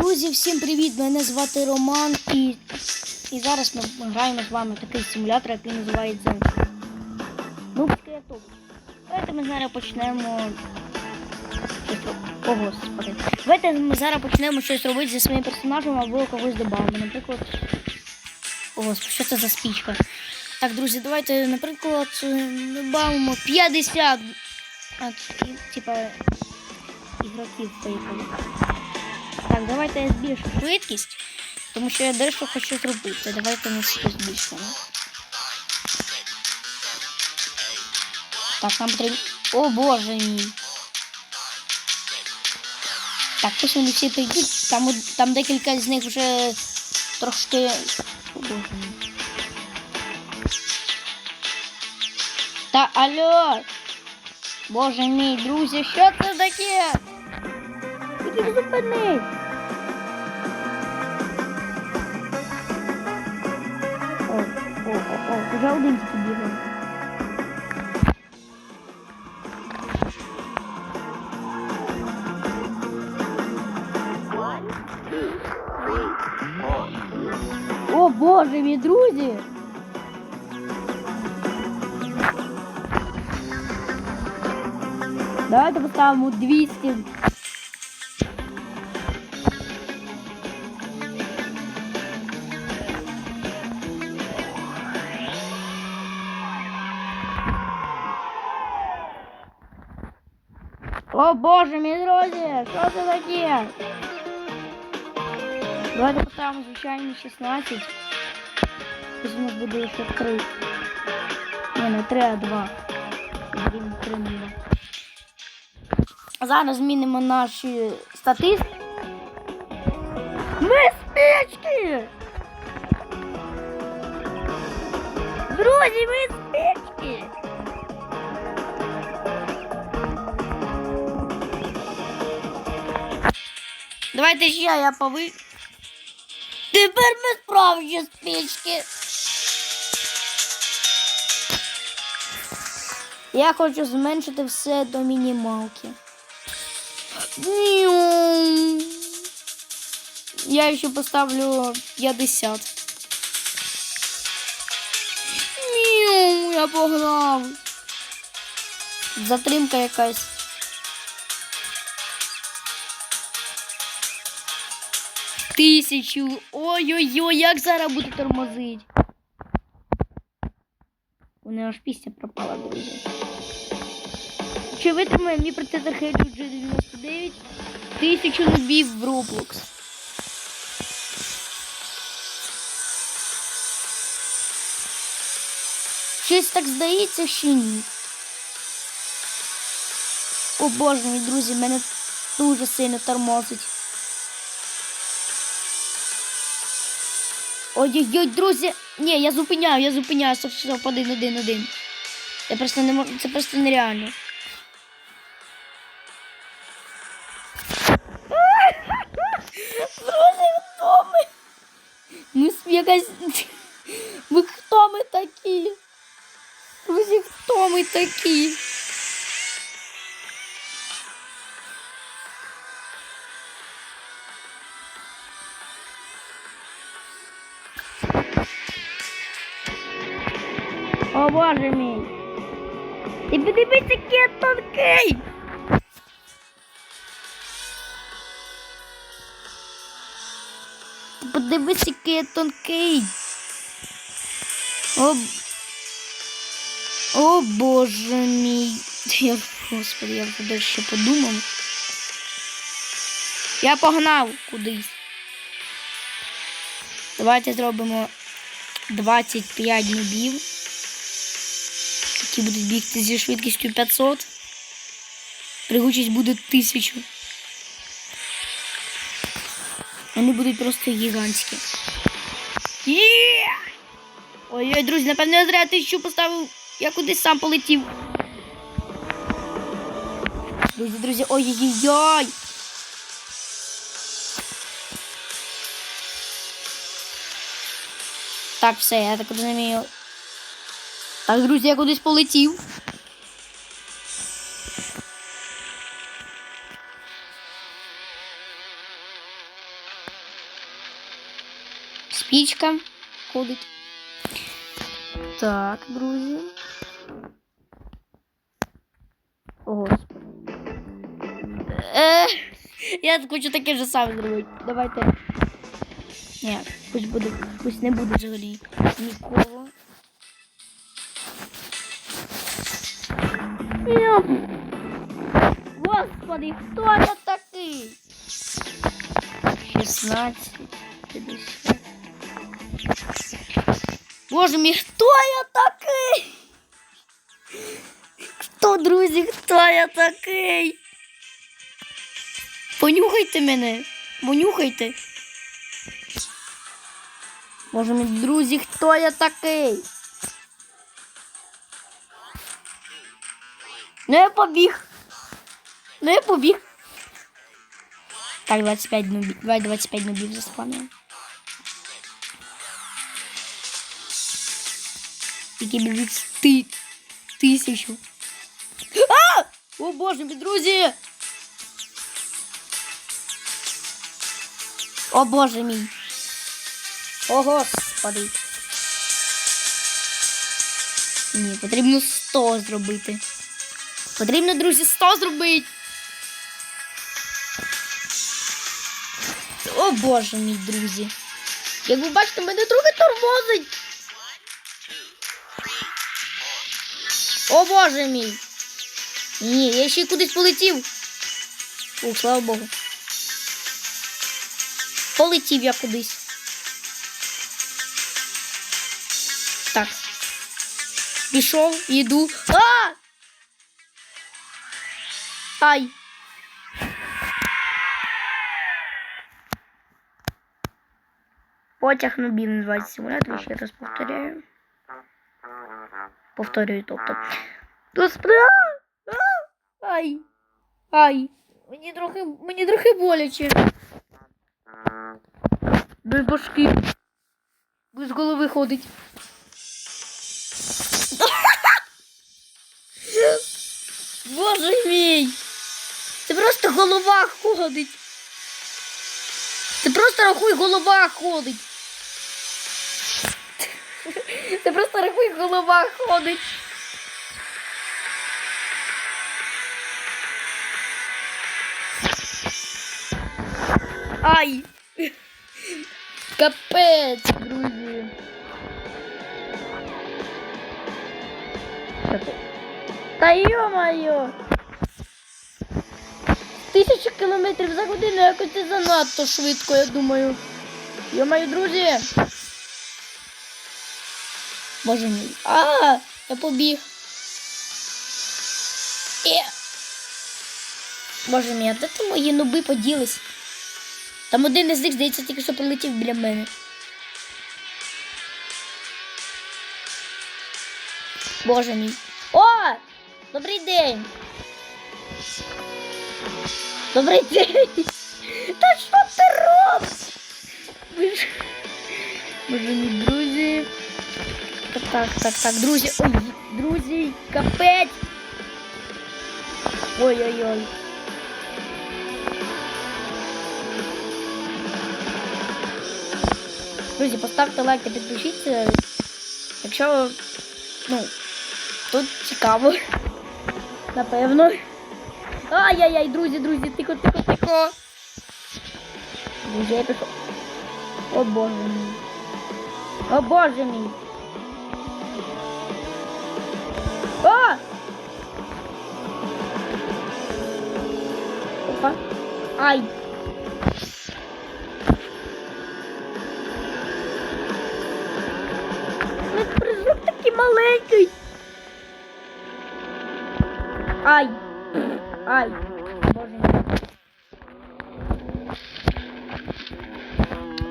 Друзі, всім привіт! Мене звати Роман і, і зараз ми граємо з вами такий симулятор, який називається Нубський автобус. Давайте ми зараз почнемо. О, господи. Давайте ми зараз почнемо щось робити зі своїм персонажем або когось додамо. Наприклад. О, господи, що це за спічка? Так, друзі, давайте, наприклад, додамо 50. Типа ігроків поїхали. Так, давайте я збільшу швидкість, тому що я дещо хочу зробити. Давайте ми все збільшимо. Так, нам потрібно. О боже мій. Так, пусть вони всі прийдуть. Там, од- там декілька з них вже трошки. О боже мій. Та алло! Боже мій, друзі, що це таке? Тільки зупинись. О, о, о, о, вже один тільки бігає. О, боже мій, друзі! Давайте поставимо 200 О боже мій друзі, що це таке? Давайте поставимо звичайні 16. Ось у нас буде ще 3. Ні, не 3, а 2. Змінимо 3 нуля. Зараз змінимо наші статистики. Ми спічки! Друзі, ми спічки! Давайте ще я пови. Тепер ми справжні спічки. Я хочу зменшити все до мінімалки. Я ще поставлю 50. Ню, я погнав. Затримка якась. Тисячу. Ой-ой-ой, як зараз буде тормозить. У неї аж пісня пропала, друзі. Чи витримає мій Hedge G99 тисячу нубів в Roblox? Щось так здається, що ні. О боже мій друзі, мене дуже сильно тормозить. Ой-ой-ой, друзі. Ні, я зупиняю, я зупиняю. Стоп, стоп, один, один, один. Я просто не можу. Це просто нереально. Друзі, хто ми? Ми якась. Ви хто ми такі? Друзі, хто ми такі? Боже мій. І подивіться, який тонкий. Подивись, який тонкий. О, О боже мій. Я, господи, я вже дещо подумав. Я погнав кудись. Давайте зробимо 25 нубів, які будуть бігти зі швидкістю 500. Пригучість буде 1000. Вони будуть просто гігантські. Ой-ой, друзі, напевно, я зря тисячу поставив. Я кудись сам полетів. Друзі, друзі, ой-ой-ой! Так, все, я так розумію. Так, друзі, я кудись полетів. Спічка ходить. Так, друзі. О, Господи. Е, я хочу таке ж саме зробити. Давайте. Ні, пусть буде, пусть не буде взагалі нікого. Господи, хто це такий? 16, 50. Боже мій, хто я такий? Хто, друзі, хто я такий? Понюхайте мене. Понюхайте. Боже мій, друзі, хто я такий? Ну я побіг. Ну я побіг. Так, 25 нубів. Давай 25 нубів заспавнимо. Які біжуть ти... тисячу. А! О боже мій, друзі! О боже мій. О господи. Ні, потрібно 100 зробити. Потрібно, друзі, 100 зробити. О боже мій, друзі. Як ви бачите, мене трохи тормозить. О боже мій. Ні, я ще кудись полетів. Ух, слава Богу. Полетів я кудись. Так. Пішов, йду. А! Ай! Потяг на бім називається симулятор, ще раз повторяю. Повторюю, тобто. Господи! а! А! Ай! Ай! Мені трохи, мені трохи боляче. Без башки. Без голови ходить. Боже мій! Це просто голова ходить. Це просто рахуй голова ходить. Це просто рахуй голова ходить. Ай! Капець, друзі. Та йо-моє! Тисяча кілометрів за годину якось це занадто швидко, я думаю. Йо-моє, друзі! Боже мій. А, я побіг. Е. Боже мій, а де там мої нуби поділись? Там один із них, здається, тільки що прилетів біля мене. Боже мій. О! Добрий день! Добрий день! Та що ти робиш? Ви ж... Боже мій, друзі. Так, так, так, так, друзі. Ой, друзі, капець. Ой-ой-ой. Друзі, поставте лайк та підпишіться. Якщо, ну, тут цікаво. Напевно. Ай-яй-яй, друзі, друзі, тихо, тихо, тихо. Друзі, я пішов. О боже мій. О боже мій. О! Опа. Ай. Прыжок такий маленький. Ай. Ай. Боже мій.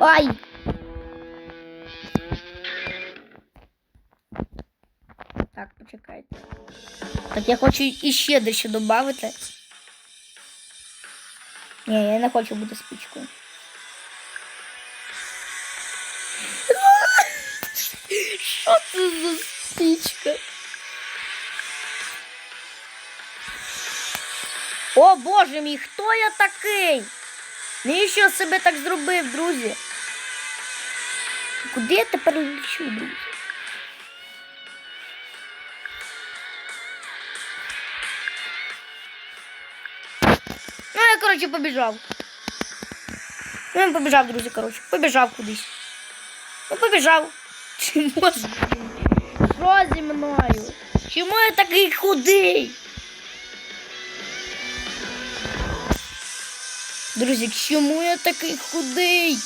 Ай. Так, почекайте. Так я хочу іще дещо додати. Ні, я не хочу бути спічкою. Що це за спічка? О боже мій, хто я такий? Навіщо я себе так зробив, друзі? куди я тепер лечу, друзі? Ну, я, коротше, побіжав. Ну, я побіжав, друзі, коротше. Побіжав кудись. Ну, побіжав. Чому? ж, блін? Що зі мною? Чому я такий худий? Друзі, чому я такий худий?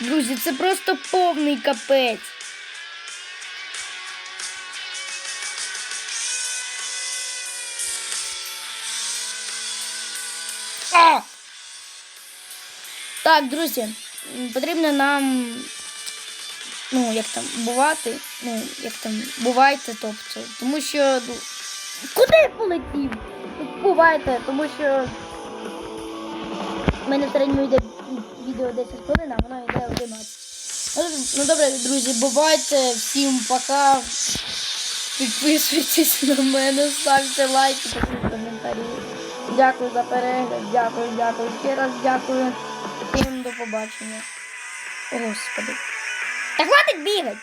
Друзі, це просто повний капець. Так, друзі, потрібно нам, ну, як там, бувати, ну, як там, бувайте, тобто, тому що, ну, куди я полетів? Бувайте, тому що в мене середньому йде відео 10 хвилин, а воно йде 11. Ну, Ну добре, друзі, бувайте, всім пока. Підписуйтесь на мене, ставте лайки, пишіть коментарі. Дякую за перегляд, дякую, дякую. Ще раз дякую. Всім до побачення. О, Господи. Та хватить бігати!